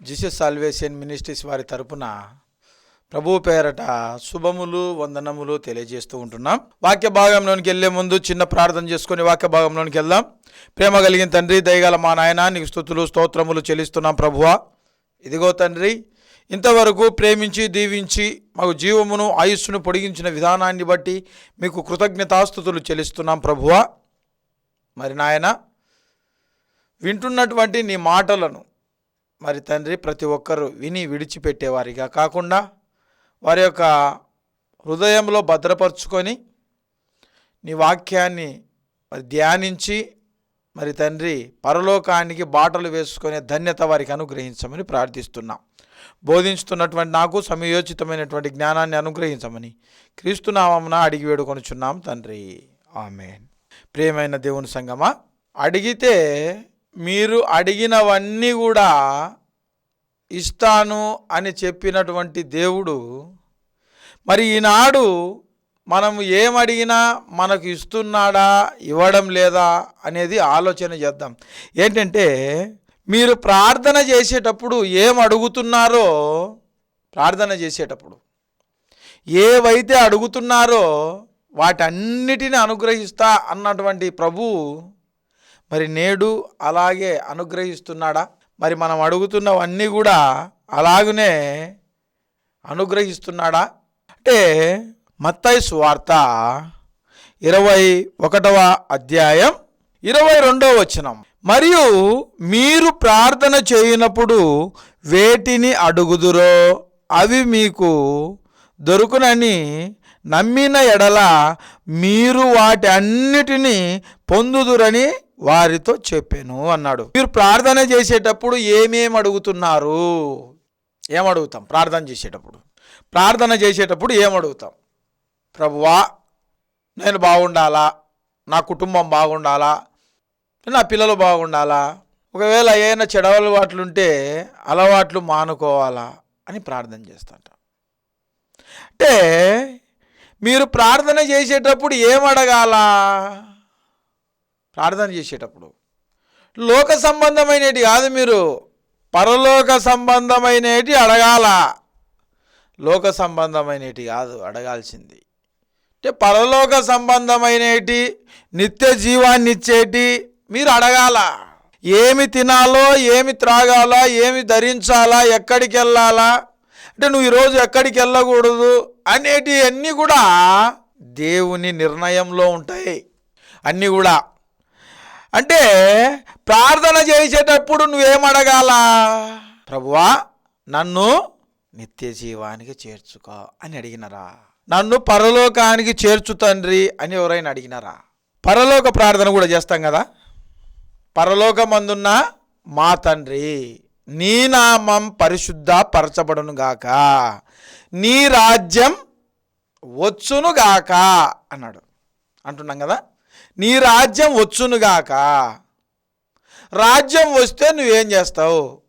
Jesus salvation ministries వారి తరపున ప్రభు పేరట శుభములు వందనములు తెలియజేస్తూ ఉంటున్నాం. వాక్య భాగంలోనికి వెళ్ళే ముందు చిన్న ప్రార్థన చేసుకొని వాక్య భాగంలోనికి వెళ్దాం. ప్రేమ కలిగిన తండ్రి దయగల మా నాయన నీకు స్థుతులు స్తోత్రములు చెల్లిస్తున్నాం ప్రభువా. ఇదిగో తండ్రి ఇంతవరకు ప్రేమించి దీవించి మాకు జీవమును ఆయుస్సును పొడిగించిన విధానాన్ని బట్టి మీకు కృతజ్ఞతాస్థుతులు చెల్లిస్తున్నాం ప్రభువా. మరి నాయన వింటున్నటువంటి నీ మాటలను మరి తండ్రి ప్రతి ఒక్కరూ విని విడిచిపెట్టేవారిగా కాకుండా వారి యొక్క హృదయంలో భద్రపరుచుకొని నీ వాక్యాన్ని మరి ధ్యానించి మరి తండ్రి పరలోకానికి బాటలు వేసుకునే ధన్యత వారికి అనుగ్రహించమని ప్రార్థిస్తున్నాం. బోధించుతున్నటువంటి నాకు సమయోచితమైనటువంటి జ్ఞానాన్ని అనుగ్రహించమని క్రీస్తునామమున అడిగి వేడుకొనుచున్నాం తండ్రి. ఆమె ప్రియమైన దేవుని సంగమా అడిగితే మీరు అడిగినవన్నీ కూడా ఇస్తాను అని చెప్పినటువంటి దేవుడు మరి ఈనాడు మనం ఏమడిగినా మనకు ఇస్తున్నాడా ఇవ్వడం లేదా అనేది ఆలోచన చేద్దాం. ఏంటంటే మీరు ప్రార్థన చేసేటప్పుడు ఏం అడుగుతున్నారో ప్రార్థన చేసేటప్పుడు ఏవైతే అడుగుతున్నారో వాటన్నిటిని అనుగ్రహిస్తా అన్నటువంటి ప్రభు మరి నేడు అలాగే అనుగ్రహిస్తున్నాడా? మరి మనం అడుగుతున్నవన్నీ కూడా అలాగనే అనుగ్రహిస్తున్నాడా? అంటే మత్తయి సువార్త ఇరవై ఒకటవ అధ్యాయం ఇరవై రెండవ వచనం. మరియు మీరు ప్రార్థన చేయనప్పుడు వేటిని అడుగుదురో అవి మీకు దొరుకునని నమ్మిన ఎడల మీరు వాటి అన్నిటినీ పొందుదురని వారితో చెప్పాను అన్నాడు. మీరు ప్రార్థన చేసేటప్పుడు ఏమేమి అడుగుతున్నారు? ఏమడుగుతాం? ప్రార్థన చేసేటప్పుడు. ప్రార్థన చేసేటప్పుడు ఏమడుగుతాం? ప్రభువా నేను బాగుండాలా? నా కుటుంబం బాగుండాలా? నా పిల్లలు బాగుండాలా? ఒకవేళ ఏమైనా చెడ అలవాట్లు ఉంటే అలవాట్లు మానుకోవాలా అని ప్రార్థన చేస్తాట. అంటే మీరు ప్రార్థన చేసేటప్పుడు ఏమడగాల? ప్రార్థన చేసేటప్పుడు. లోక సంబంధమైనటి కాదు మీరు. పరలోక సంబంధమైనటి అడగాల. లోక సంబంధమైనటి కాదు అడగాల్సింది. అంటే పరలోక సంబంధమైనటి నిత్య జీవాన్ని ఇచ్చేటి మీరు అడగాల. ఏమి తినాలో ఏమి త్రాగాలా ఏమి ధరించాలా ఎక్కడికి వెళ్ళాలా అంటే నువ్వు ఈరోజు ఎక్కడికి వెళ్ళకూడదు అనేటి అన్నీ కూడా దేవుని నిర్ణయంలో ఉంటాయి. అన్నీ కూడా అంటే ప్రార్థన చేసేటప్పుడు నువ్వేమడగాల? ప్రభువా నన్ను నిత్య జీవానికి చేర్చుకో అని అడిగినరా? నన్ను పరలోకానికి చేర్చు తండ్రి అని ఎవరైనా అడిగినారా? పరలోక ప్రార్థన కూడా చేస్తాం కదా? పరలోకమందున్న మా తండ్రి నీ నామం పరిశుద్ధ పరచబడును గాక. నీ రాజ్యం వచ్చును గాక అన్నాడు. అంటున్నాం కదా? నీ రాజ్యం వచ్చునుగాక రాజ్యం వస్తే నువ్వేం చేస్తావు?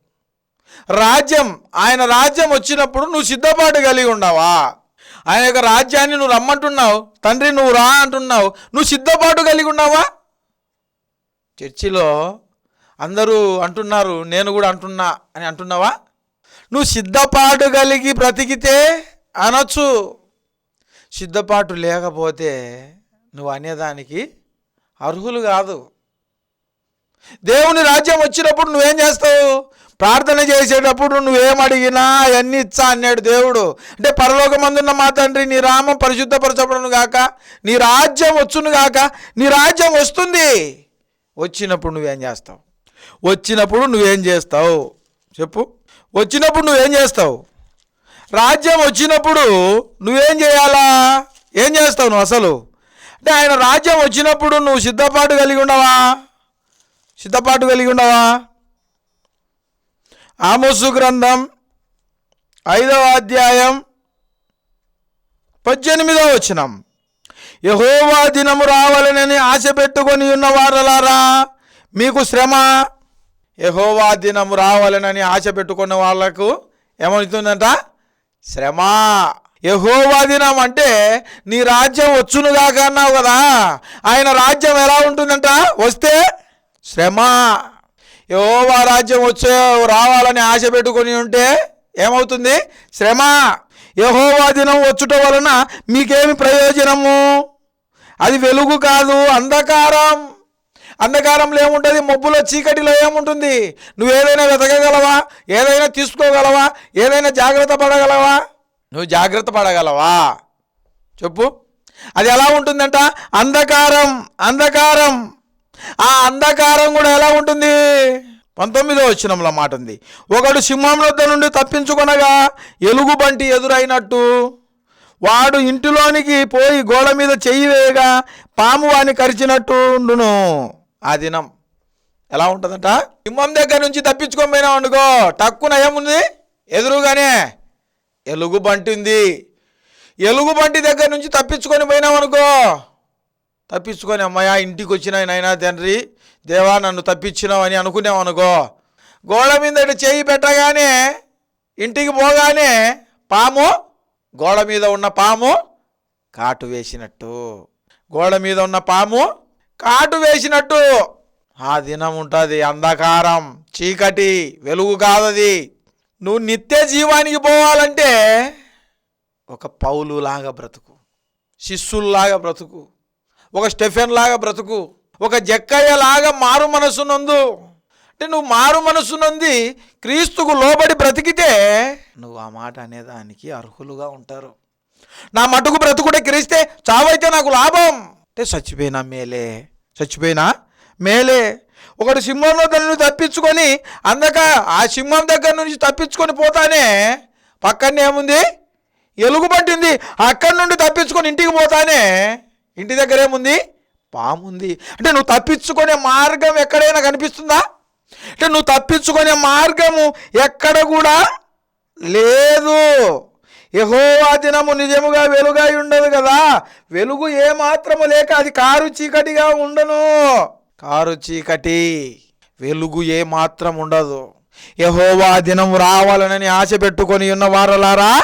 రాజ్యం ఆయన రాజ్యం వచ్చినప్పుడు నువ్వు సిద్ధపాటు కలిగి ఉండవా? ఆయన యొక్క రాజ్యాన్ని నువ్వు రమ్మంటున్నావు తండ్రి నువ్వు రా అంటున్నావు నువ్వు సిద్ధపాటు కలిగి ఉన్నావా చర్చిలో అందరూ అంటున్నారు నేను కూడా అంటున్నా అని అంటున్నావా? నువ్వు సిద్ధపాటు కలిగి బ్రతికితే అనొచ్చు. సిద్ధపాటు లేకపోతే నువ్వు అనేదానికి అర్హులు కాదు. దేవుని రాజ్యం వచ్చినప్పుడు నువ్వేం చేస్తావు? ప్రార్థన చేసేటప్పుడు నువ్వేం అడిగినా అవన్నీ ఇచ్చా అన్నాడు దేవుడు. అంటే పరలోకమందున్న మా తండ్రి నీ రామం పరిశుద్ధపరచబడును గాక నీ రాజ్యం వచ్చును గాక నీ రాజ్యం వస్తుంది. వచ్చినప్పుడు నువ్వేం చేస్తావు? వచ్చినప్పుడు నువ్వేం చేస్తావు? చెప్పు. వచ్చినప్పుడు నువ్వేం చేస్తావు? రాజ్యం వచ్చినప్పుడు నువ్వేం చేయాలా? ఏం చేస్తావు నువ్వు అసలు? అంటే ఆయన రాజ్యం వచ్చినప్పుడు నువ్వు సిద్ధపాటు కలిగి ఉండవా? సిద్ధపాటు కలిగి ఉండవా? ఆమోసు గ్రంథం ఐదవ అధ్యాయం పద్దెనిమిదవ వచనం. యహోవా దినము రావాలనని ఆశ పెట్టుకొని ఉన్నవారలారా మీకు శ్రమ? యహోవా దినము రావాలనని ఆశ పెట్టుకున్న వాళ్ళకు ఏమవుతుందంట? శ్రమ. యహోవా దినం అంటే నీ రాజ్యం వచ్చునుగాక అన్నావు కదా. ఆయన రాజ్యం ఎలా ఉంటుందంట? వస్తే శ్రమ. యహోవా రాజ్యం వచ్చే రావాలని ఆశ పెట్టుకొని ఉంటే ఏమవుతుంది? శ్రమ. యహోవా దినం వచ్చుట వలన మీకేమి ప్రయోజనము? అది వెలుగు కాదు అంధకారం. అంధకారంలో ఏముంటుంది? మబ్బులో చీకటిలో ఏముంటుంది? నువ్వు ఏదైనా వెతకగలవా? ఏదైనా తీసుకోగలవా? ఏదైనా జాగ్రత్త పడగలవా? నువ్వు జాగ్రత్త పడగలవా? చెప్పు. అది ఎలా ఉంటుందంట? అంధకారం అంధకారం. ఆ అంధకారం కూడా ఎలా ఉంటుంది? పంతొమ్మిదో వచ్చినంలో మాట ఉంది. ఒకడు సింహం వద్ద నుండి తప్పించుకొనగా ఎలుగుబంటి ఎదురైనట్టు. వాడు ఇంటిలోనికి పోయి గోడ మీద చెయ్యి వేయగా పాము వాని కరిచినట్టుండును ఆ దినం ఎలా ఉంటుందంట? సింహం దగ్గర నుంచి తప్పించుకొని పోయినావు అనుకో టక్కున ఏముంది ఎదురుగానే ఎలుగుబంటి ఉంది ఎలుగుబంటి దగ్గర నుంచి తప్పించుకొని పోయినామనుకో తప్పించుకొని అమ్మయ్య ఇంటికి వచ్చిన నాయన తండ్రి దేవా నన్ను తప్పించినావు అని గోడ మీద చేయి పెట్టగానే ఇంటికి పోగానే పాము గోడ మీద ఉన్న పాము కాటు వేసినట్టు. గోడ మీద ఉన్న పాము కాటు వేసినట్టు. ఆ దినం ఉంటుంది అంధకారం చీకటి వెలుగు కాదది. నువ్వు నిత్య జీవానికి పోవాలంటే ఒక పౌలు లాగా బ్రతుకు శిష్యుల్లాగా బ్రతుకు ఒక స్టెఫెన్ లాగా బ్రతుకు ఒక జక్కయ్యలాగా మారు మనసునందు అంటే నువ్వు మారు మనసునంది క్రీస్తుకు లోబడి బ్రతికితే నువ్వు ఆ మాట అనేదానికి అర్హులుగా ఉంటారు. నా మటుకు బ్రతుకుడే క్రీస్తే చావైతే నాకు లాభం. అంటే చచ్చిపోయినా మేలే చచ్చిపోయినా మేలే. ఒకడు సింహంలో దాన్ని తప్పించుకొని అందక ఆ సింహం దగ్గర నుంచి తప్పించుకొని పోతానే పక్కనే ఏముంది? ఎలుగు పట్టింది అక్కడి నుండి తప్పించుకొని ఇంటికి పోతానే ఇంటి దగ్గర ఏముంది? పాముంది. అంటే నువ్వు తప్పించుకునే మార్గం ఎక్కడైనా కనిపిస్తుందా? అంటే నువ్వు తప్పించుకునే మార్గము ఎక్కడ కూడా లేదు. యహోవా దినము నిజముగా వెలుగై ఉండదు కదా. వెలుగు ఏమాత్రము లేక అది కారు చీకటిగా ఉండను. కారు చీకటి వెలుగు ఏ మాత్రం ఉండదు. యహోవా దినం రావాలనని ఆశ పెట్టుకొని ఉన్న వారలారా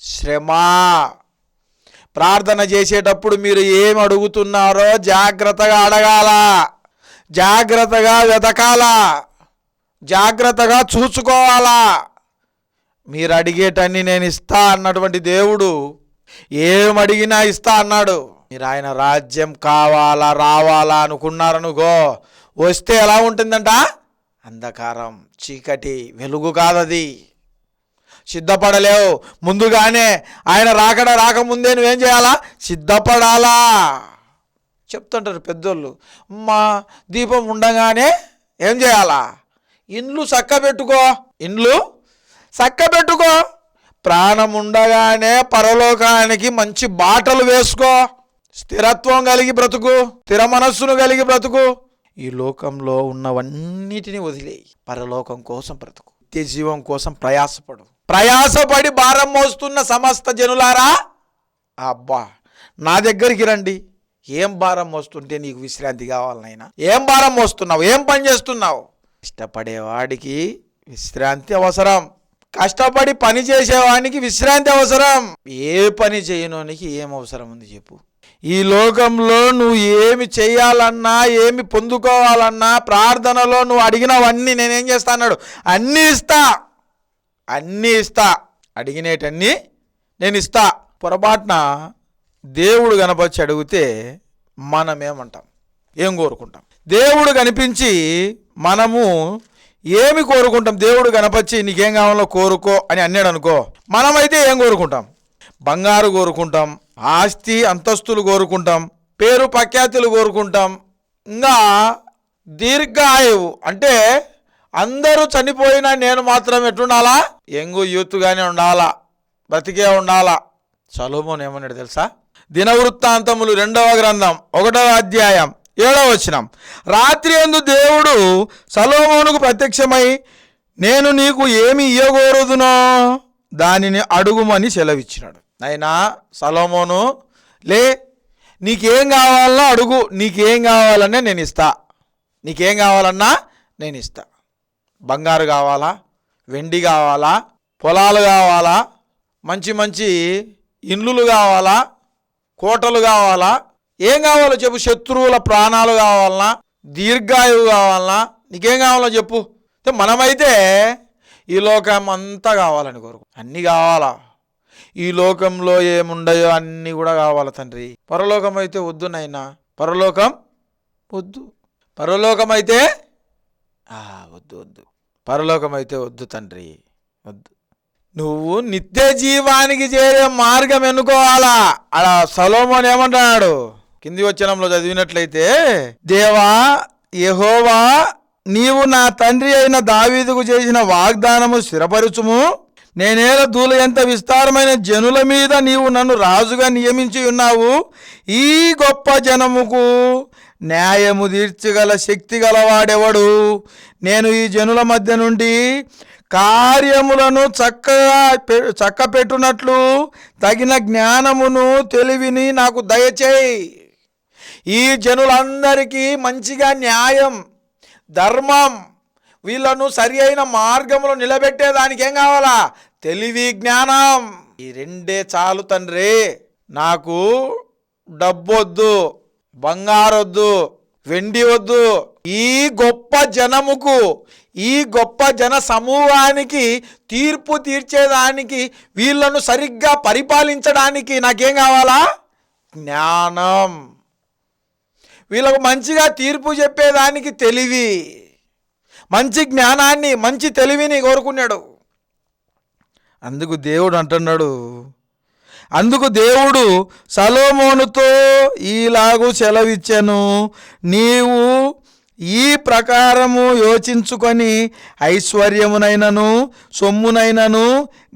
శ్రమ. ప్రార్థన చేసేటప్పుడు మీరు ఏం అడుగుతున్నారో జాగ్రత్తగా అడగాల. జాగ్రత్తగా వెతకాల. జాగ్రత్తగా చూసుకోవాలా. మీరు అడిగేటన్ని నేను ఇస్తా అన్నటువంటి దేవుడు ఏం అడిగినా ఇస్తా అన్నాడు. మీరు ఆయన రాజ్యం కావాలా రావాలా అనుకున్నారనుకో వస్తే ఎలా ఉంటుందంట? అంధకారం చీకటి వెలుగు కాదది. సిద్ధపడలేవు. ముందుగానే ఆయన రాకడ రాకముందే నువ్వేం చేయాలా? సిద్ధపడాలా. చెప్తుంటారు పెద్దోళ్ళు. మా దీపం ఉండగానే ఏం చేయాలా? ఇండ్లు చక్క పెట్టుకో ఇండ్లు చక్క పెట్టుకో ప్రాణం ఉండగానే పరలోకానికి మంచి బాటలు వేసుకో. స్థిరత్వం కలిగి బ్రతుకు స్థిర మనస్సును కలిగి బ్రతుకు. ఈ లోకంలో ఉన్నవన్నిటిని వదిలేయి. పరలోకం కోసం బ్రతుకు. నిత్య జీవం కోసం ప్రయాసపడు. ప్రయాసపడి భారం మోస్తున్న సమస్త జనులారా అబ్బా నా దగ్గరికి రండి. ఏం భారం మోస్తుంటే నీకు విశ్రాంతి కావాలనైనా ఏం భారం మోస్తున్నావు? ఏం పని చేస్తున్నావు? ఇష్టపడేవాడికి విశ్రాంతి అవసరం. కష్టపడి పని చేసేవాడికి విశ్రాంతి అవసరం. ఏ పని చేయనోనికి ఏం అవసరం ఉంది చెప్పు. ఈ లోకంలో నువ్వు ఏమి చేయాలన్నా ఏమి పొందుకోవాలన్నా ప్రార్థనలో నువ్వు అడిగినవన్నీ నేనేం చేస్తా అన్నాడు? అన్నీ ఇస్తా. అన్నీ ఇస్తా. అడిగినేటన్నీ నేను ఇస్తా. పొరపాటున దేవుడు కనపరిచి అడిగితే మనమేమంటాం? ఏం కోరుకుంటాం? దేవుడు కనిపించి మనము ఏమి కోరుకుంటాం? దేవుడు కనపరిచి నీకేం కావాలో కోరుకో అని అన్నాడు అనుకో మనమైతే ఏం కోరుకుంటాం? బంగారు కోరుకుంటాం ఆస్తి అంతస్తులు కోరుకుంటాం పేరు ప్రఖ్యాతులు కోరుకుంటాం. ఇంకా దీర్ఘాయువు అంటే అందరూ చనిపోయినా నేను మాత్రం ఎట్టుండాలా యంగు యూత్గానే ఉండాలా? బ్రతికే ఉండాలా? సలోమోన్ ఏమన్నాడు తెలుసా? దినవృత్తాంతములు రెండవ గ్రంథం ఒకటవ అధ్యాయం ఏడవ వచనం. రాత్రి ఎందు దేవుడు సలోమోనుకు ప్రత్యక్షమై నేను నీకు ఏమి ఇయ్యగోరుదునో? దానిని అడుగుమని సెలవిచ్చినాడు. అయినా సలోమోను లే నీకేం కావాలన్నా అడుగు నీకేం కావాలన్నా నేను ఇస్తా. నీకేం కావాలన్నా నేను ఇస్తా. బంగారు కావాలా? వెండి కావాలా? పొలాలు కావాలా? మంచి మంచి ఇండ్లు కావాలా? కోటలు కావాలా? ఏం కావాలో చెప్పు శత్రువుల ప్రాణాలు కావాలన్నా దీర్ఘాయువు కావాలన్నా నీకేం కావాలో చెప్పు. మనమైతే ఈ లోకం అంతా కావాలని కోరుకు. అన్నీ కావాలా? ఈ లోకంలో ఏముండయో అన్నీ కూడా కావాలి తండ్రి? పరలోకం అయితే వద్దు నాయనా. పరలోకం వద్దు. పరలోకం అయితే వద్దు వద్దు. పరలోకం అయితే వద్దు తండ్రి. వద్దు. నువ్వు నిత్య జీవానికి చేరే మార్గం ఎన్నుకోవాలా? అలా సలోమోన్ ఏమంటున్నాడు? కింది వచనంలో చదివినట్లయితే దేవా యహోవా నీవు నా తండ్రి అయిన దావీదుకు చేసిన వాగ్దానము స్థిరపరచుము. నేనేల దూల ఎంత విస్తారమైన జనుల మీద నీవు నన్ను రాజుగా నియమించి ఉన్నావు. ఈ గొప్ప జనముకు న్యాయము తీర్చగల శక్తి గలవాడెవడు? నేను ఈ జనుల మధ్య నుండి కార్యములను చక్కగా పె- చక్కపెట్టునట్లు తగిన జ్ఞానమును తెలివిని నాకు దయచేయి. ఈ జనులందరికీ మంచిగా న్యాయం ధర్మం. వీళ్ళను సరి అయిన మార్గంలో నిలబెట్టేదానికి ఏం కావాలా? తెలివి జ్ఞానం. ఈ రెండే చాలు తండ్రి. నాకు డబ్బొద్దు బంగారొద్దు వెండి వద్దు ఈ గొప్ప జనముకు ఈ గొప్ప జన సమూహానికి తీర్పు తీర్చేదానికి వీళ్ళను సరిగ్గా పరిపాలించడానికి నాకేం కావాలా? జ్ఞానం. వీళ్ళకు మంచిగా తీర్పు చెప్పేదానికి తెలివి మంచి జ్ఞానాన్ని మంచి తెలివిని కోరుకున్నాడు. అందుకు దేవుడు అంటున్నాడు అందుకు దేవుడు సలోమోనుతో ఈలాగు సెలవిచ్చెను నీవు ఈ ప్రకారము యోచించుకొని ఐశ్వర్యమునైనను సొమ్మునైనను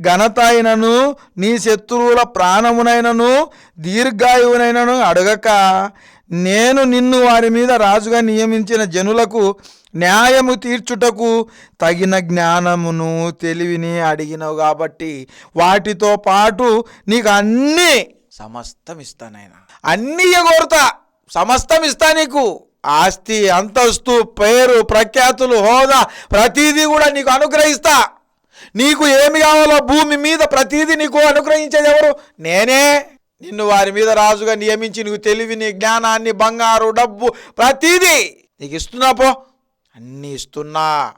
ఘనత అయినను నీ శత్రువుల ప్రాణమునైనను దీర్ఘాయువునైనను అడగక నేను నిన్ను వారి మీద రాజుగా నియమించిన జనులకు న్యాయము తీర్చుటకు తగిన జ్ఞానమును తెలివిని అడిగినవు కాబట్టి వాటితో పాటు నీకు అన్నీ సమస్తం ఇస్తానైనా అన్నీ కోరుతా సమస్తం ఇస్తా నీకు. ఆస్తి అంతస్తు పేరు ప్రఖ్యాతులు హోదా ప్రతీదీ కూడా నీకు అనుగ్రహిస్తా. నీకు ఏమి కావాలో భూమి మీద ప్రతీదీ నీకు అనుగ్రహించేది ఎవరు? నేనే. నిన్ను వారి మీద రాజుగా నియమించి నీకు తెలివిని జ్ఞానాన్ని బంగారు డబ్బు ప్రతీదీ నీకు ఇస్తున్నా పో. అన్నీ ఇస్తున్నా.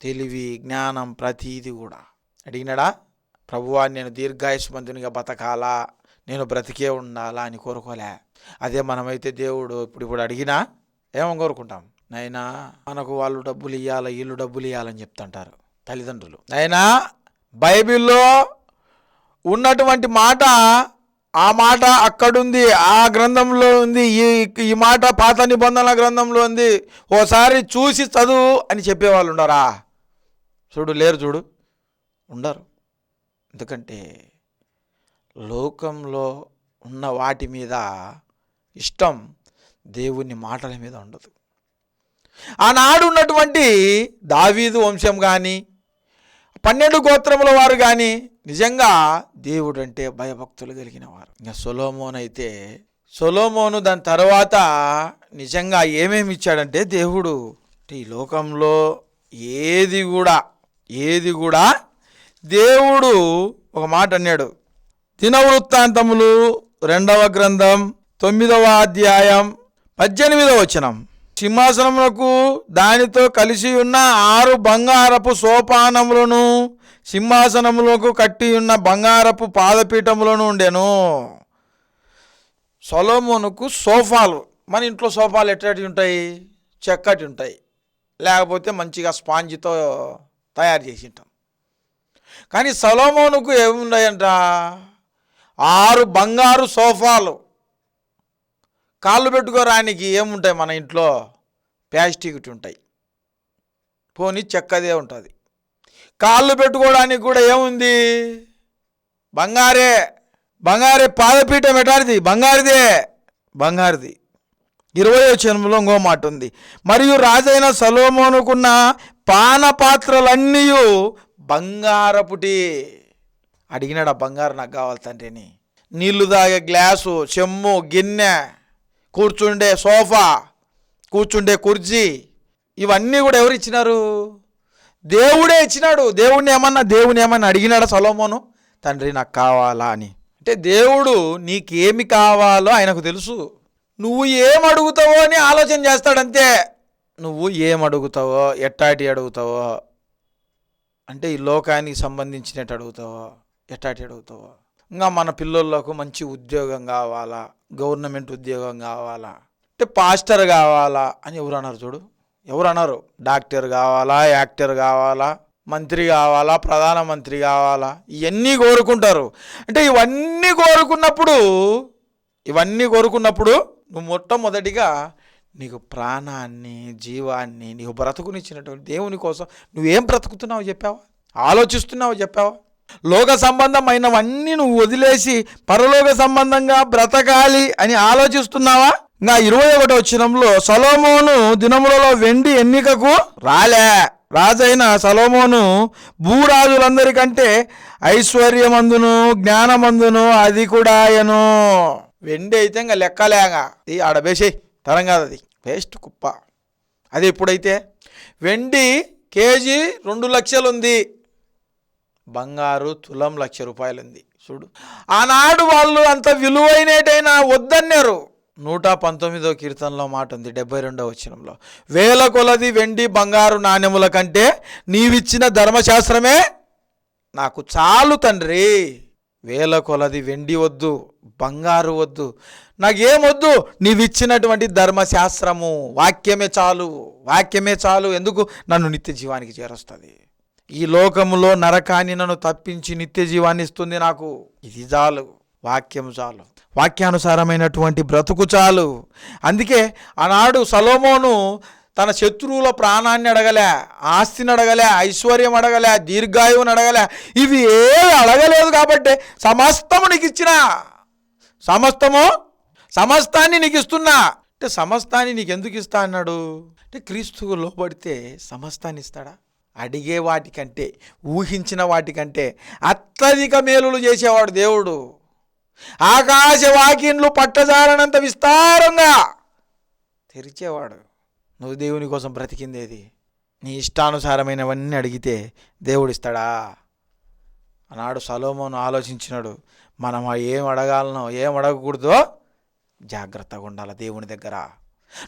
తెలివి జ్ఞానం ప్రతీది కూడా. అడిగినాడా? ప్రభువా నేను దీర్ఘాయుష్మంతునిగా బతకాలా? నేను బ్రతికే ఉండాలా అని కోరుకోలే. అదే మనమైతే దేవుడు ఇప్పుడు ఇప్పుడు అడిగినా ఏమని కోరుకుంటాం? నైనా మనకు వాళ్ళు డబ్బులు ఇవ్వాలి వీళ్ళు డబ్బులు ఇవ్వాలని చెప్తుంటారు తల్లిదండ్రులు. నైనా బైబిల్లో ఉన్నటువంటి మాట ఆ మాట అక్కడుంది ఆ గ్రంథంలో ఉంది ఈ ఈ మాట పాత నిబంధనల గ్రంథంలో ఉంది. ఓసారి చూసి చదువు అని చెప్పేవాళ్ళు ఉండరా? చూడు లేరు చూడు ఉండరు. ఎందుకంటే లోకంలో ఉన్న వాటి మీద ఇష్టం దేవుని మాటల మీద ఉండదు. ఆనాడు ఉన్నటువంటి దావీదు వంశం కానీ పన్నెండు గోత్రముల వారు కానీ నిజంగా దేవుడు అంటే భయభక్తులు కలిగిన వారు ఇంకా సొలోమోన్ అయితే సొలోమోను దాని తర్వాత నిజంగా ఏమేమి ఇచ్చాడంటే దేవుడు ఈ లోకంలో ఏది కూడా ఏది కూడా దేవుడు ఒక మాట అన్నాడు. దినవృత్తాంతములు రెండవ గ్రంథం తొమ్మిదవ అధ్యాయం పద్దెనిమిదవ వచనం. సింహాసనములకు దానితో కలిసి ఉన్న ఆరు బంగారపు సోపానములను సింహాసనములకు కట్టి ఉన్న బంగారపు పాదపీఠములను ఉండెను. సొలోమోనుకు సోఫాలు. మన ఇంట్లో సోఫాలు ఎట్లాంటివి ఉంటాయి? చెక్కటి ఉంటాయి. లేకపోతే మంచిగా స్పాంజితో తయారు చేసి ఉంటాం కానీ సొలోమోనుకు ఏమున్నాయంట ఆరు బంగారు సోఫాలు. కాళ్ళు పెట్టుకోరానికి ఏముంటాయి మన ఇంట్లో? ప్లాస్టిక్ ఉంటాయి. పోనీ చెక్కదే ఉంటుంది. కాళ్ళు పెట్టుకోవడానికి కూడా ఏముంది? బంగారే. బంగారే పాదపీఠం ఎటారిది? బంగారిదే. బంగారిది. ఇరవై వచనంలో ఇంకో మాట ఉంది. మరియు రాజైన సలోమోనుకున్న పాన పాత్రలన్నీ బంగారపుటి. అడిగినాడు ఆ బంగారు నాకు కావాలి తండ్రిని. నీళ్ళు తాగే గ్లాసు చెమ్ము గిన్నె. కూర్చుండే సోఫా కూర్చుండే కుర్చీ ఇవన్నీ కూడా ఎవరు ఇచ్చినారు? దేవుడే ఇచ్చినాడు. దేవుడిని ఏమన్నా దేవుని ఏమన్నా అడిగినాడు సలోమోను? తండ్రి నాకు కావాలా అని. అంటే దేవుడు నీకేమి కావాలో ఆయనకు తెలుసు. నువ్వు ఏం అడుగుతావో అని ఆలోచన చేస్తాడంతే. నువ్వు ఏం అడుగుతావో ఎట్టాటి అడుగుతావో అంటే ఈ లోకానికి సంబంధించినట్టు అడుగుతావో ఎట్టాటి అడుగుతావో. ఇంకా మన పిల్లలకు మంచి ఉద్యోగం కావాలా? గవర్నమెంట్ ఉద్యోగం కావాలా? అంటే పాస్టర్ కావాలా అని ఎవరు అన్నారు చూడు? ఎవరు అన్నారు? డాక్టర్ కావాలా? యాక్టర్ కావాలా? మంత్రి కావాలా? ప్రధానమంత్రి కావాలా? ఇవన్నీ కోరుకుంటారు. అంటే ఇవన్నీ కోరుకున్నప్పుడు ఇవన్నీ కోరుకున్నప్పుడు నువ్వు మొట్టమొదటిగా నీకు ప్రాణాన్ని జీవాన్ని నీకు బ్రతుకునిచ్చినటువంటి దేవుని కోసం నువ్వేం బ్రతుకుతున్నావు చెప్పావా? ఆలోచిస్తున్నావు చెప్పావా? లోక సంబంధమైనవన్నీ నువ్వు వదిలేసి పరలోక సంబంధంగా బ్రతకాలి అని ఆలోచిస్తున్నావా? నా ఇరవై ఒకటి వచ్చినంలో సలోమోను దినములలో వెండి ఎన్నికకు రాలే. రాజైన సలోమోను భూరాజులందరికంటే ఐశ్వర్యమందును జ్ఞానమందును అది కూడా ఆయను వెండి అయితే ఇంకా లెక్కలేగా ఈ ఆడబేసే తరం కాదు అది. వేస్ట్ కుప్ప. అది ఎప్పుడైతే? వెండి కేజీ రెండు లక్షలు ఉంది బంగారు తులం లక్ష రూపాయలుంది. చూడు. ఆనాడు వాళ్ళు అంత విలువైనటైనా వద్దన్నారు. నూట పంతొమ్మిదో కీర్తనలో మాట ఉంది డెబ్బై రెండవ వచనంలో. వేల కొలది వెండి బంగారు నాణ్యముల కంటే నీవిచ్చిన ధర్మశాస్త్రమే నాకు చాలు తండ్రి. వేల కొలది వెండి వద్దు బంగారు వద్దు. నాకేమొద్దు నీవిచ్చినటువంటి ధర్మశాస్త్రము. వాక్యమే చాలు వాక్యమే చాలు. ఎందుకు? నన్ను నిత్య జీవానికి చేరుస్తుంది. ఈ లోకములో నరకాన్ని నన్ను తప్పించి నిత్య జీవాన్ని ఇస్తుంది నాకు. ఇది చాలు. వాక్యం చాలు. వాక్యానుసారమైనటువంటి బ్రతుకు చాలు. అందుకే ఆనాడు సలోమోను తన శత్రువుల ప్రాణాన్ని అడగలే ఆస్తిని అడగలే ఐశ్వర్యం అడగలే దీర్ఘాయువుని అడగలే. ఇవి ఏవి అడగలేదు కాబట్టి సమస్తము నీకు ఇచ్చిన. సమస్తము? సమస్తాన్ని నీకు ఇస్తున్నా. అంటే సమస్తాన్ని నీకు ఎందుకు ఇస్తా అన్నాడు? అంటే క్రీస్తుకు లోబడితే సమస్తాన్ని ఇస్తాడా? అడిగే వాటికంటే ఊహించిన వాటికంటే అత్యధిక మేలులు చేసేవాడు దేవుడు. ఆకాశ వాకిన్లు పట్టజాలనంత విస్తారంగా తెరిచేవాడు. నువ్వు దేవుని కోసం బ్రతికిందేది? నీ ఇష్టానుసారమైనవన్నీ అడిగితే దేవుడిస్తాడా? ఆనాడు సలోమోను ఆలోచించినాడు. మనం ఏం అడగాలనో ఏం అడగకూడదో జాగ్రత్తగా ఉండాలి దేవుని దగ్గర.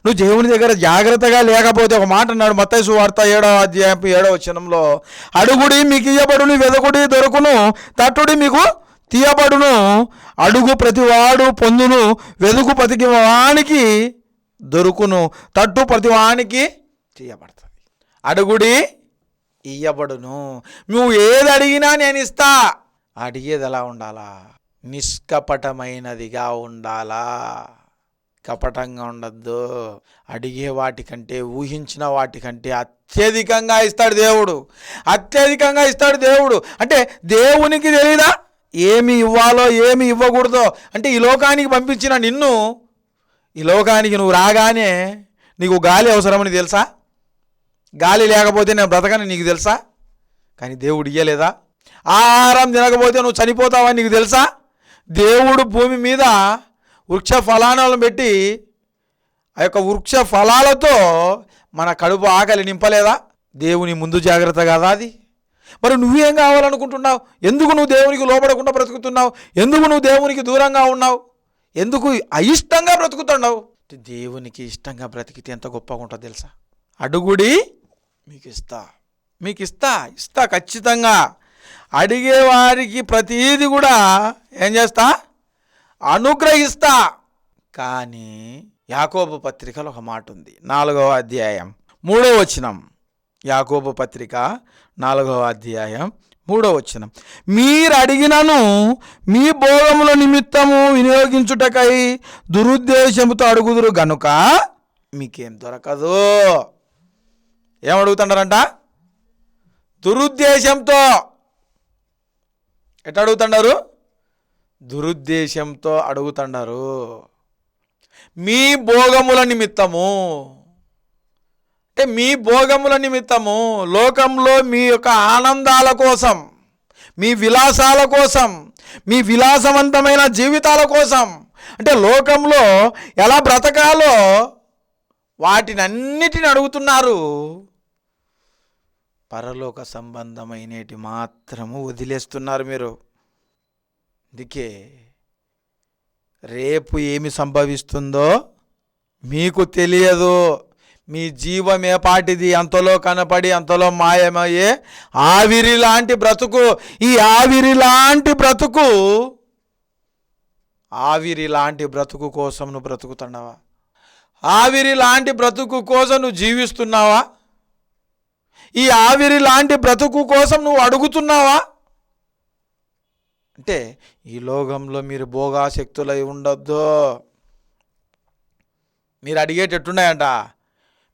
నువ్వు దేవుని దగ్గర జాగ్రత్తగా లేకపోతే ఒక మాట అన్నాడు మత్తైసు వార్త ఏడవ అధ్యాయం ఏడవ వచనంలో. అడుగుడి మీకు ఇయ్యబడును వెదకుడి దొరుకును తట్టుడి మీకు తీయబడును. అడుగు ప్రతివాడు పొందును వెదుకు ప్రతి వానికి దొరుకును తట్టు ప్రతి వానికి తీయబడుతుంది. అడుగుడి ఇయ్యబడును. నువ్వు ఏది అడిగినా నేను ఇస్తా. అడిగేది ఎలా ఉండాలా? నిష్కపటమైనదిగా ఉండాలా? కపటంగా ఉండద్దు. అడిగే వాటికంటే ఊహించిన వాటికంటే అత్యధికంగా ఇస్తాడు దేవుడు. అత్యధికంగా ఇస్తాడు దేవుడు. అంటే దేవునికి తెలీదా? ఏమి ఇవ్వాలో ఏమి ఇవ్వకూడదో? అంటే ఈ లోకానికి పంపించిన నిన్ను ఈ లోకానికి నువ్వు రాగానే నీకు గాలి అవసరమని తెలుసా? గాలి లేకపోతే నేను బ్రతకని నీకు తెలుసా? కానీ దేవుడు ఇయ్యలేదా? ఆహారం తినకపోతే నువ్వు చనిపోతావని నీకు తెలుసా? దేవుడు భూమి మీద వృక్ష ఫలానాలను పెట్టి ఆ యొక్క వృక్ష ఫలాలతో మన కడుపు ఆకలి నింపలేదా? దేవుని ముందు జాగ్రత్త కదా అది? మరి నువ్వేం కావాలనుకుంటున్నావు? ఎందుకు నువ్వు దేవునికి లోపడకుండా బ్రతుకుతున్నావు? ఎందుకు నువ్వు దేవునికి దూరంగా ఉన్నావు? ఎందుకు అయిష్టంగా బ్రతుకుతున్నావు? దేవునికి ఇష్టంగా బ్రతికితే ఎంత గొప్పగా ఉంటుందో తెలుసా? అడుగుడి మీకు ఇస్తా మీకు ఇస్తా ఇస్తా ఖచ్చితంగా. అడిగే వారికి ప్రతీది కూడా ఏం చేస్తా? అనుగ్రహిస్తా. కానీ యాకోబు పత్రికలో ఒక మాట ఉంది నాలుగవ అధ్యాయం. మూడవ వచనం. యాకోబు పత్రిక నాలుగవ అధ్యాయం. మూడవ వచనం. మీరు అడిగినను మీ భోగముల నిమిత్తము వినియోగించుటకై దురుద్దేశముతో అడుగుదురు గనుక మీకేం దొరకదు. ఏమడుగుతున్నారంట దురుద్దేశంతో. ఎట్లా అడుగుతున్నారు దురుద్దేశంతో అడుగుతున్నారు మీ భోగముల నిమిత్తము. అంటే మీ భోగముల నిమిత్తము లోకంలో మీ యొక్క ఆనందాల కోసం మీ విలాసాల కోసం మీ విలాసవంతమైన జీవితాల కోసం అంటే లోకంలో ఎలా బ్రతకాలో వాటిని అన్నిటిని అడుగుతున్నారు. పరలోక సంబంధమైనటి మాత్రము వదిలేస్తున్నారు మీరు. అందుకే రేపు ఏమి సంభవిస్తుందో మీకు తెలియదు. మీ జీవమే పాటిది? అంతలో కనపడి అంతలో మాయమయ్యే ఆవిరి లాంటి బ్రతుకు ఈ ఆవిరి లాంటి బ్రతుకు ఆవిరి లాంటి బ్రతుకు కోసం నువ్వు బ్రతుకుతున్నావా? ఆవిరి లాంటి బ్రతుకు కోసం నువ్వు జీవిస్తున్నావా? ఈ ఆవిరి లాంటి బ్రతుకు కోసం నువ్వు అడుగుతున్నావా? అంటే ఈ లోకంలో మీరు భోగాశక్తులై ఉండొద్దు. మీరు అడిగేటట్టున్నాయంట.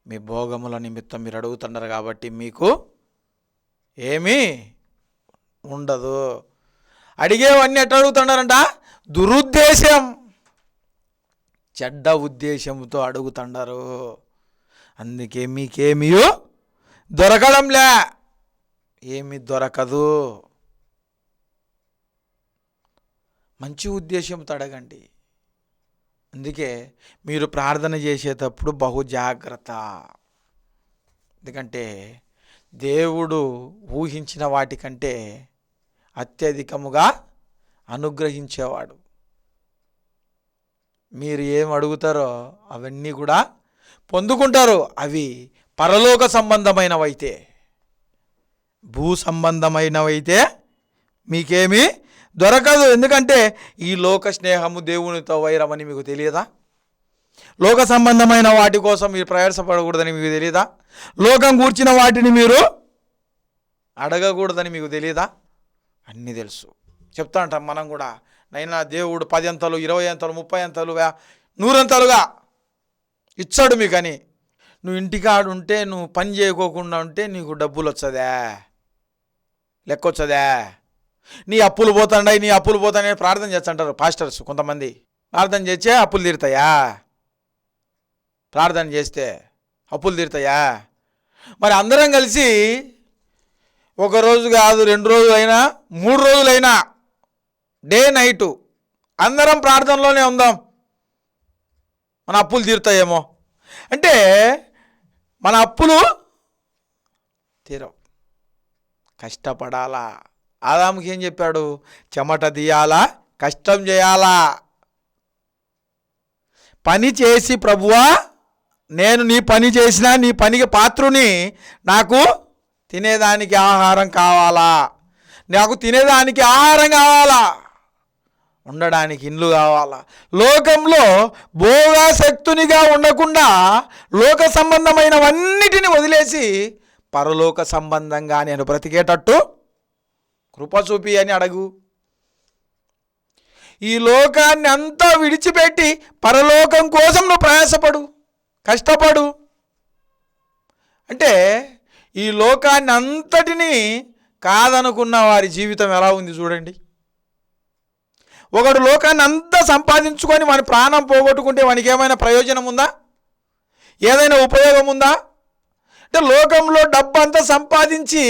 మీ భోగముల నిమిత్తం మీరు అడుగుతున్నారు కాబట్టి మీకు ఏమీ ఉండదు. అడిగేవన్నీ ఎట్లా అడుగుతున్నారంట? దురుద్దేశం. చెడ్డ ఉద్దేశంతో అడుగుతున్నారు. అందుకే మీకేమీ దొరకడంలే. ఏమి దొరకదు. మంచి ఉద్దేశంతో అడగండి అందుకే మీరు ప్రార్థన చేసేటప్పుడు బహు జాగ్రత్త. ఎందుకంటే దేవుడు ఊహించిన వాటికంటే అత్యధికముగా అనుగ్రహించేవాడు. మీరు ఏం అడుగుతారో అవన్నీ కూడా పొందుకుంటారు. అవి పరలోక సంబంధమైనవైతే భూ సంబంధమైనవైతే మీకేమీ దొరకదు. ఎందుకంటే ఈ లోక స్నేహము దేవునితో వైరమని మీకు తెలియదా? లోక సంబంధమైన వాటి కోసం మీరు ప్రయాసపడకూడదని మీకు తెలియదా లోకం కూర్చిన వాటిని మీరు అడగకూడదని మీకు తెలియదా అన్నీ తెలుసు. చెప్తా అంటాం మనం కూడా. నైనా దేవుడు పది అంతలు ఇరవై అంతలు ముప్పై అంతలు నూరంతలుగా ఇచ్చాడు మీకని. నువ్వు ఇంటికాడు ఉంటే నువ్వు పని చేయకోకుండా ఉంటే నీకు డబ్బులు వచ్చదా లెక్క వచ్చదా నీ అప్పులు పోతాండాయి నీ అప్పులు పోతాయని ప్రార్థన చేస్తుంటారు పాస్టర్స్ కొంతమంది. ప్రార్థన చేస్తే అప్పులు తీరుతాయా? ప్రార్థన చేస్తే అప్పులు తీరుతాయా? మరి అందరం కలిసి ఒక రోజు కాదు రెండు రోజులైనా మూడు రోజులైనా డే నైటు అందరం ప్రార్థనలోనే ఉందాం. మన అప్పులు తీరుతాయేమో. అంటే మన అప్పులు తీరవు. కష్టపడాలా? ఆదాముకి ఏం చెప్పాడు? చెమట తీయాలా? కష్టం చేయాలా? పని చేసి ప్రభువా నేను నీ పని చేసినా నీ పనికి పాత్రుని నాకు తినేదానికి ఆహారం కావాలా? నాకు తినేదానికి ఆహారం కావాలా? ఉండడానికి ఇండ్లు కావాలా? లోకంలో భోగాసక్తునిగా ఉండకుండా లోక సంబంధమైనవన్నిటిని వదిలేసి పరలోక సంబంధంగా నేను బ్రతికేటట్టు కృప చూపి అని అడగు. ఈ లోకాన్ని అంతా విడిచిపెట్టి పరలోకం కోసం నువ్వు ప్రయాసపడు కష్టపడు. అంటే ఈ లోకాన్ని అంతటినీ కాదనుకున్న వారి జీవితం ఎలా ఉంది చూడండి. ఒకడు లోకాన్ని అంతా సంపాదించుకొని వాని ప్రాణం పోగొట్టుకుంటే వానికి ఏమైనా ప్రయోజనం ఉందా? ఏదైనా ఉపయోగం ఉందా? అంటే లోకంలో డబ్బు అంతా సంపాదించి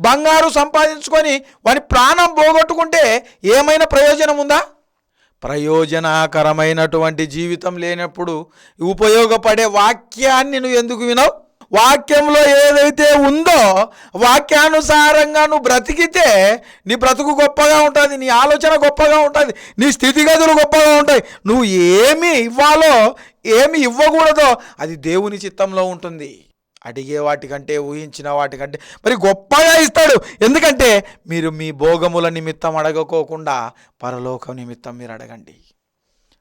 బంగారు సంపాదించుకొని వాని ప్రాణం పోగొట్టుకుంటే ఏమైనా ప్రయోజనం ఉందా? ప్రయోజనకరమైనటువంటి జీవితం లేనప్పుడు ఉపయోగపడే వాక్యాన్ని నువ్వు ఎందుకు వినవు? వాక్యంలో ఏదైతే ఉందో వాక్యానుసారంగా నువ్వు బ్రతికితే నీ బ్రతుకు గొప్పగా ఉంటుంది నీ ఆలోచన గొప్పగా ఉంటుంది నీ స్థితిగతులు గొప్పగా ఉంటాయి. నువ్వు ఏమి ఇవ్వాలో ఏమి ఇవ్వకూడదో అది దేవుని చిత్తంలో ఉంటుంది. అడిగే వాటికంటే ఊహించిన వాటికంటే మరి గొప్పగా ఇస్తాడు. ఎందుకంటే మీరు మీ భోగముల నిమిత్తం అడగకోకుండా పరలోకం నిమిత్తం మీరు అడగండి.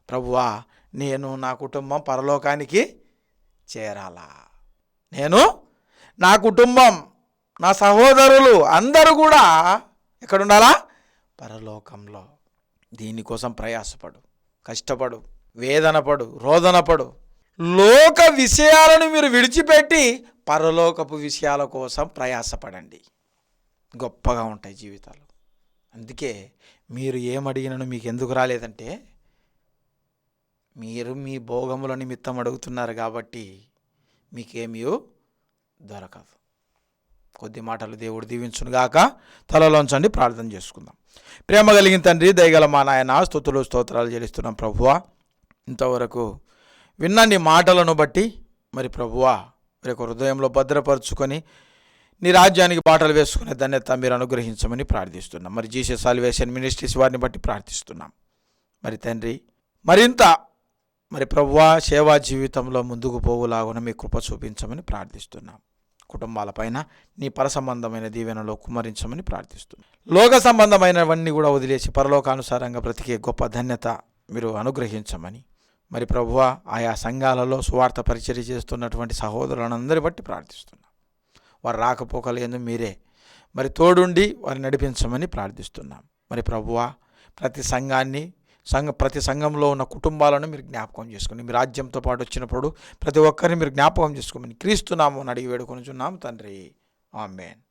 ప్రభువా నేను నా కుటుంబం పరలోకానికి చేరాలా? నేను నా కుటుంబం నా సహోదరులు అందరూ కూడా ఎక్కడుండాలా? పరలోకంలో. దీనికోసం ప్రయాసపడు కష్టపడు వేదనపడు రోదనపడు లోక విషయాలను మీరు విడిచిపెట్టి పరలోకపు విషయాల కోసం ప్రయాసపడండి. గొప్పగా ఉంటాయి జీవితాలు. అందుకే మీరు ఏమడిగినను మీకు ఎందుకు రాలేదంటే మీరు మీ భోగముల నిమిత్తం అడుగుతున్నారు కాబట్టి మీకేమీ దొరకదు. కొద్ది మాటలు దేవుడు దీవించునుగాక తలలోంచండి ప్రార్థన చేసుకుందాం. ప్రేమ కలిగిన తండ్రి దయగల మా నాయన స్థుతులు స్తోత్రాలు చెల్లిస్తున్నాం ప్రభువా. ఇంతవరకు విన్న నీ మాటలను బట్టి మరి ప్రభువా మరి హృదయంలో భద్రపరుచుకొని నీ రాజ్యానికి బాటలు వేసుకునే ధన్యత మీరు అనుగ్రహించమని ప్రార్థిస్తున్నాం. మరి జీసస్ సాల్వేషన్ మినిస్ట్రీస్ వారిని బట్టి ప్రార్థిస్తున్నాం. మరి తండ్రి మరింత మరి ప్రభువా సేవా జీవితంలో ముందుకు పోవులాగున మీ కృప చూపించమని ప్రార్థిస్తున్నాం. కుటుంబాలపైన నీ పర సంబంధమైన దీవెనలో కుమరించమని ప్రార్థిస్తున్నాం. లోక సంబంధమైనవన్నీ కూడా వదిలేసి పరలోకానుసారంగా బ్రతికే గొప్ప ధన్యత మీరు అనుగ్రహించమని మరి ప్రభువ ఆయా సంఘాలలో సువార్త పరిచర్య చేస్తున్నటువంటి సహోదరులందరి బట్టి ప్రార్థిస్తున్నాం. వారు రాకపోకలేదు మీరే. మరి తోడుండి వారిని నడిపించమని ప్రార్థిస్తున్నాం. మరి ప్రభువ ప్రతి సంఘాన్ని సంఘ ప్రతి సంఘంలో ఉన్న కుటుంబాలను మీరు జ్ఞాపకం చేసుకుని మీ రాజ్యంతో పాటు వచ్చినప్పుడు ప్రతి ఒక్కరిని మీరు జ్ఞాపకం చేసుకోమని క్రీస్తున్నాము అని అడిగి వేడుకొనుచున్నాం తండ్రి. ఆమెన్.